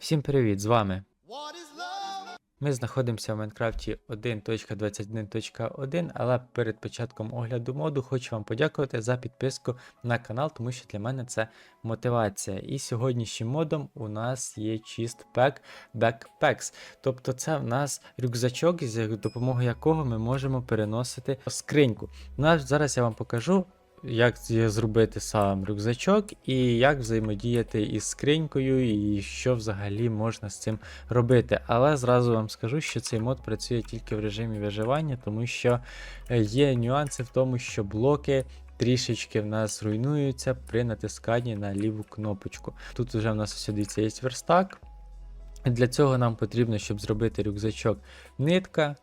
Всім привіт, з вами. Ми знаходимося в Майнкрафті 1.21.1, але перед початком огляду моду хочу вам подякувати за підписку на канал, тому що для мене це мотивація. І сьогоднішнім модом у нас є чистпек Backpacks. Тобто це в нас рюкзачок, з допомогою якого ми можемо переносити скриньку. У нас зараз я вам покажу як зробити сам рюкзачок і як взаємодіяти із скринькою, і що взагалі можна з цим робити. Але зразу вам скажу, що цей мод працює тільки в режимі виживання, тому що е, є нюанси в тому, що блоки. Трішечки в нас руйнуються при натисканні на ліву кнопочку. Тут вже в нас ось є верстак. Для цього нам потрібно, щоб зробити рюкзачок, нитка,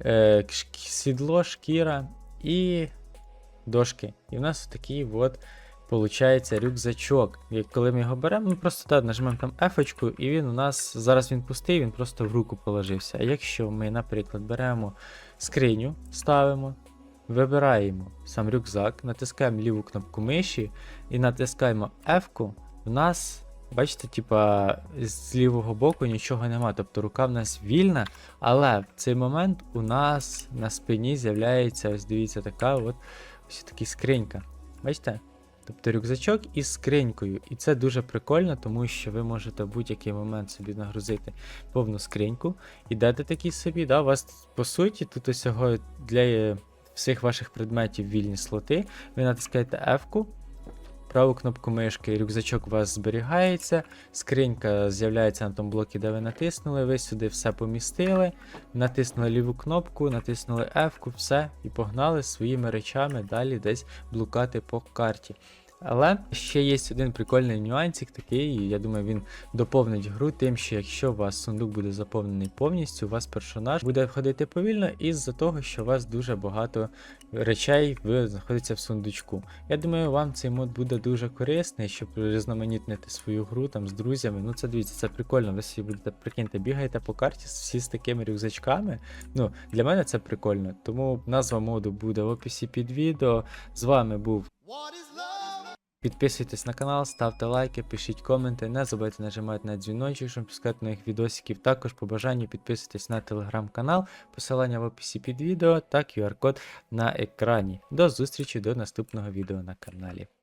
е, сідло, шкіра і дошки. І в нас такий от получається рюкзачок. І коли ми його беремо, ми просто так нажмемо там F, і він у нас зараз він пустий, він просто в руку положився. А якщо ми, наприклад, беремо скриню, ставимо, вибираємо сам рюкзак, натискаємо ліву кнопку миші і натискаємо F, в нас. Бачите, типа з лівого боку нічого нема, тобто рука в нас вільна, але в цей момент у нас на спині з'являється, ось дивіться, така от ось така скринька. Бачите? Тобто рюкзачок із скринькою. І це дуже прикольно, тому що ви можете в будь-який момент собі нагрузити повну скриньку. Ідете такий собі, да, у вас по суті тут усього для е, всіх ваших предметів вільні слоти. Ви натискаєте F-ку, праву кнопку мишки, рюкзачок у вас зберігається, скринька з'являється на тому блокі, де ви натиснули, ви сюди все помістили, натиснули ліву кнопку, натиснули F, все, і погнали своїми речами далі десь блукати по карті. Але ще є один прикольний нюансик такий, я думаю, він доповнить гру тим, що якщо у вас сундук буде заповнений повністю, у вас персонаж буде входити повільно із-за того, що у вас дуже багато речей знаходиться в сундучку. Я думаю, вам цей мод буде дуже корисний, щоб різноманітнити свою гру там з друзями. Ну це дивіться, це прикольно. Ви собі будете прикиньте, бігаєте по карті всі з такими рюкзачками. Ну, для мене це прикольно. Тому назва моду буде в описі під відео. З вами був. Підписуйтесь на канал, ставте лайки, пишіть коменти, не забудьте нажимати на дзвіночок, щоб пускати нових відосиків. Також по бажанню підписуйтесь на телеграм-канал, посилання в описі під відео та QR-код на екрані. До зустрічі до наступного відео на каналі.